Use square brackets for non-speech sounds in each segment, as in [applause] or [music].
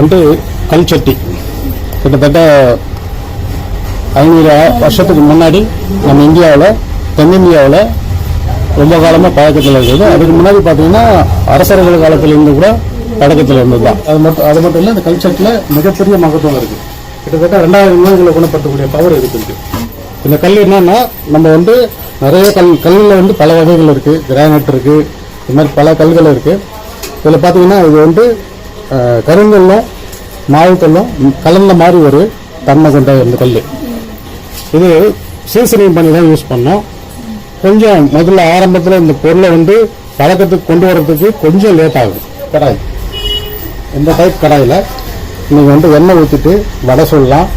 வந்து கல் சட்டி கிட்டத்தட்ட ஐநூறு வருஷத்துக்கு முன்னாடி நம்ம இந்தியாவில் தென்னிந்தியாவில் ரொம்ப காலமாக பழக்கத்தில் இருக்குது அதுக்கு முன்னாடி பார்த்தீங்கன்னா அரசர்கள் காலத்தில் இருந்து கூட பழக்கத்தில் இருந்தது தான் அது மட்டும் அது மட்டும் இல்லை இந்த கல் சட்டியில் மிகப்பெரிய மகத்துவம் இருக்குது கிட்டத்தட்ட ரெண்டாயிரம் நோய்களை குணப்படுத்தக்கூடிய பவர் இருக்குது இந்த கல் என்னன்னா நம்ம வந்து நிறைய கல் கல்லில் வந்து பல வகைகள் இருக்குது கிரானைட் இருக்குது இது மாதிரி பல கல்கள் இருக்குது இதில் பார்த்தீங்கன்னா இது வந்து கருங்கல்ல கருங்கல்லும் மாவுக்கல்லும் கலந்த மாதிரி ஒரு தன்மை கொண்ட இந்த கல் இது சீசனிங் பண்ணி தான் யூஸ் பண்ணோம். கொஞ்சம் முதல்ல ஆரம்பத்தில் இந்த பொருளை வந்து பழக்கத்துக்கு கொண்டு வரதுக்கு கொஞ்சம் லேட் ஆகும் கடாய். இந்த டைப் கடாயில் நீங்கள் வந்து எண்ணெய் ஊற்றிட்டு வடை சொல்லலாம்.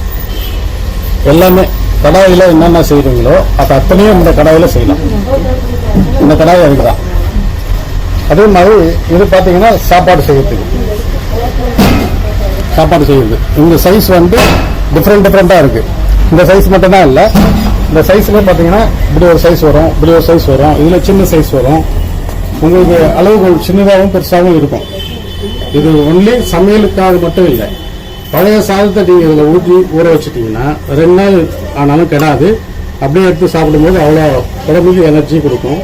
எல்லாமே கடாயில் என்னென்ன செய்கிறீங்களோ அது அத்தனையும் இந்த கடாயில் செய்யலாம். இந்த கடாய் அதுக்கு தான் அதே மாதிரி இது பார்த்தீங்கன்னா சாப்பாடு செய்யறதுக்கு. சாப்பாடு செய்யுது. இந்த சைஸ் வந்து டிஃப்ரெண்ட் டிஃப்ரெண்ட்டாக இருக்குது இந்த சைஸ் மட்டும் தான் இல்லை. இந்த சைஸில் பார்த்தீங்கன்னா இப்படி ஒரு சைஸ் வரும் இப்படி ஒரு சைஸ் வரும் இதில் சின்ன சைஸ் வரும். உங்களுக்கு அளவுகள் சின்னதாகவும் பெருசாகவும் இருக்கும். இது ஒன்லி சமையலுக்காக மட்டும் இல்லை. பழைய சாதத்தை நீங்கள் இதில் ஊற்றி ஊற வச்சுட்டிங்கன்னா ரெண்டு நாள் ஆனாலும் கெடாது. அப்படியே எடுத்து சாப்பிடும்போது அவ்வளோ உடம்புக்கு எனர்ஜி கொடுக்கும்.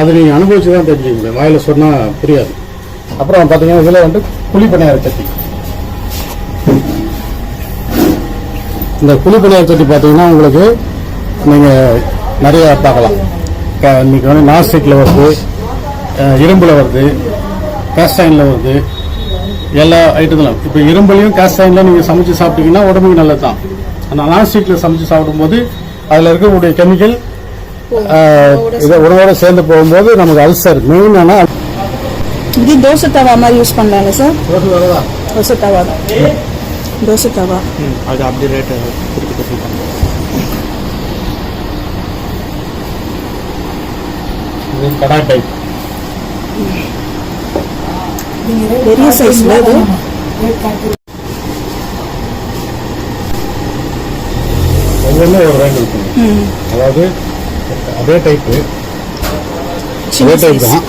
அது நீங்கள் அனுபவிச்சு தான் தெரிஞ்சுக்கணும். வாயில் சொன்னால் புரியாது. அப்புறம் பார்த்தீங்கன்னா இதில் வந்து குழி பணியார சட்டி இந்த குழி பணியார சட்டி பார்த்தீங்கன்னா உங்களுக்கு நீங்கள் நிறைய பார்க்கலாம். க- இன்னைக்கு வந்து நாஸ்டிக்கில் வருது இரும்புல வருது கேஸ்டைனில் வருது எல்லா ஐட்டங்களும் இப்போ இரும்புலையும் கேஸ்டைனில் நீங்கள் சமைச்சு சாப்பிட்டீங்கன்னா உடம்புக்கு நல்லது தான் ஆனால் நான்ஸ்டிக்கில் சமைச்சு சாப்பிடும்போது அதில் இருக்கக்கூடிய கெமிக்கல் இதை உணவோட சேர்ந்து போகும்போது நமக்கு அல்சர் மெயின் ஆனால் இது தோசை தவா மாதிரி யூஸ் பண்ணலாங்க சார் தோசை தவா தான். தோசை தவா அது அப்படி ரேட்டு குறிப்பிட்டு சொல்லுவாங்க இது கடாய் டைப் பெரிய சைஸ்ல இது ஒவ்வொன்றும் ஒரு ரேங்க் இருக்கும் ம். அதாவது அதே டைப்பு சின்ன அதே டைப் size. தான்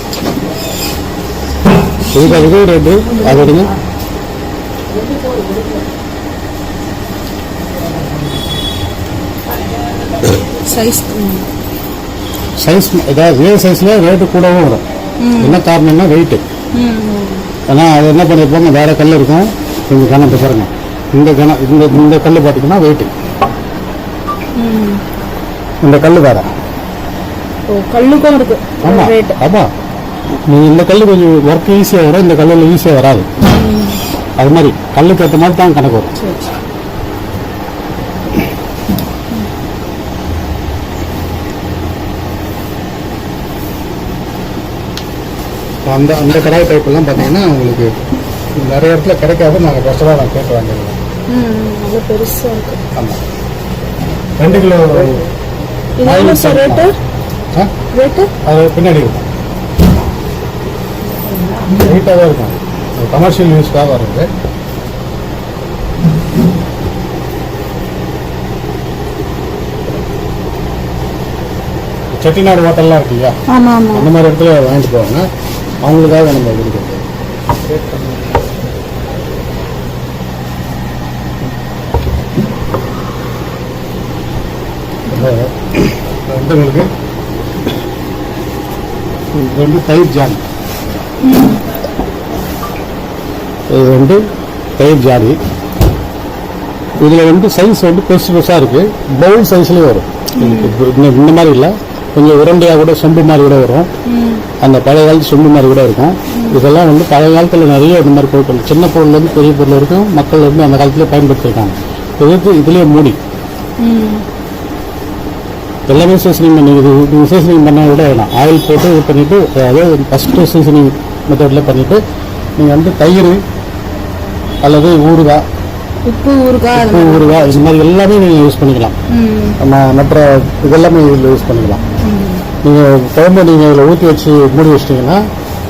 இதுக்கு அதுக்கு ரேட்டு அது சைஸ் அதாவது இதே சைஸில் ரேட்டு கூடவும் வரும். என்ன காரணம்னா வெயிட்டு. ஏன்னா அது என்ன பண்ணியிருப்பாங்க வேற கல் இருக்கும். கொஞ்சம் கணக்கு பாருங்க. இந்த கண இந்த இந்த கல் பார்த்தீங்கன்னா வெயிட்டு இந்த கல் வேற. கல்லுக்கும் இருக்கு. ஆமா ஆமா. நீ இந்த கல் கொஞ்சம் ஒர்க் ஈஸியாக வரும் இந்த கல்லில் ஈஸியாக வராது. அது மாதிரி கல்லுக்கு ஏற்ற மாதிரி தான் கணக்கு வரும் சரி சரி. இப்போ அந்த அந்த கடாய் டைப்லாம் பார்த்தீங்கன்னா உங்களுக்கு நிறைய இடத்துல கிடைக்காது. நாங்கள் ஸ்பெஷலாக நான் கேட்டு வாங்கிடுவோம் ம் நல்ல பெருசா இருக்கு. ஆமாம் ரெண்டு கிலோ ரேட்டு ரேட்டு அது பின்னாடி இருக்கும். வெயிட்டாக தான் இருக்கும். கமர்ஷியல் யூஸ்க்காக வருது செட்டிநாடு ஹோட்டல்லாம் இருக்கு இல்லையா? அந்த மாதிரி இடத்துல வாங்கிட்டு போவாங்க. அவங்களுக்காக நம்ம கொடுக்குறது இது வந்து தயிர் ஜாடி இது வந்து தயிர் ஜாடி இதில் வந்து சைஸ் வந்து பெருசு பெருசாக இருக்குது பவுல் சைஸ்லேயே வரும். இந்த மாதிரி இல்லை. கொஞ்சம் உருண்டையாக கூட சொம்பு மாதிரி கூட வரும். அந்த பழைய காலத்து சொம்பு மாதிரி கூட இருக்கும். இதெல்லாம் வந்து பழைய காலத்தில் நிறைய இந்த மாதிரி பொருட்கள். சின்ன பொருள்லேருந்து பெரிய பொருள் வரைக்கும் மக்கள் வந்து அந்த காலத்துல பயன்படுத்தியிருக்காங்க. இதுக்கு இதுலேயே மூடி. எல்லாமே சீசனிங் பண்ணி இது இது சீசனிங் பண்ண விட வேணாம். ஆயில் போட்டு இது பண்ணிவிட்டு அதாவது ஃபஸ்ட்டு சீசனிங் மெத்தடில் பண்ணிவிட்டு நீங்கள் வந்து தயிர் அல்லது ஊறுகாய் உப்பு ஊறுகாய் உப்பு. ஊறுகாய் இது மாதிரி எல்லாமே நீங்கள் யூஸ் பண்ணிக்கலாம். நம்ம மற்ற இதெல்லாமே இதில் யூஸ் பண்ணிக்கலாம். நீங்கள் குழம்பு நீங்கள் இதில் ஊற்றி வச்சு மூடி வச்சிட்டிங்கன்னா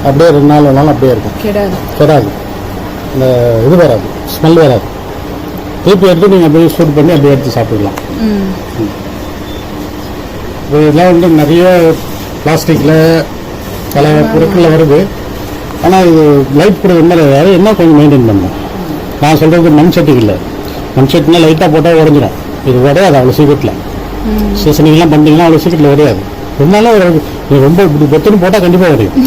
அப்படியே ரெண்டு நாள் வேணாலும் அப்படியே இருக்கும். கெடாது. கெடாது. இந்த இது வராது. ஸ்மெல் வராது. திருப்பி எடுத்து நீங்கள் அப்படியே சூட் பண்ணி அப்படியே எடுத்து சாப்பிடலாம் இப்போ இதெல்லாம் வந்து நிறைய பிளாஸ்டிக்கில் பல பொருட்களில் வருது. ஆனால் இது லைஃப் கொடுக்குற மாதிரி வேறு என்ன கொஞ்சம் மெயின்டைன் பண்ணணும் நான் சொல்றது மண் சட்டிக்கு இல்லை. மண் சட்டினா லைட்டாக போட்டால் உடஞ்சிடும் இது உடையாது அவ்வளோ சீக்கிரத்தில் சீசனிங்லாம் பண்ணிங்கன்னா அவ்வளோ சீக்கிரத்தில் உடையாது. இருந்தாலும் ஒரு ரொம்ப இப்படி பொத்துன்னு போட்டால் கண்டிப்பாக உடையும் [laughs]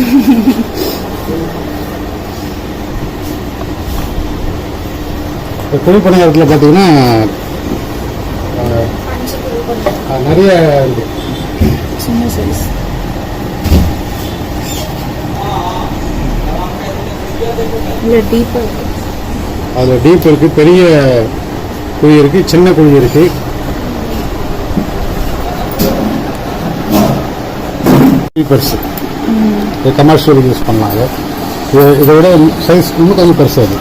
இப்போ குழிப்பணியாரத்தில் பார்த்தீங்கன்னா அஹ், அஹ், நிறைய அதில் டீப் இருக்கு பெரிய குழி இருக்கு சின்ன குழி இருக்கு. பெருசு இது கமர்ஷியல் யூஸ் பண்ணலாம் இது இதை விட சைஸ் இன்னும் கொஞ்சம் பெருசு அது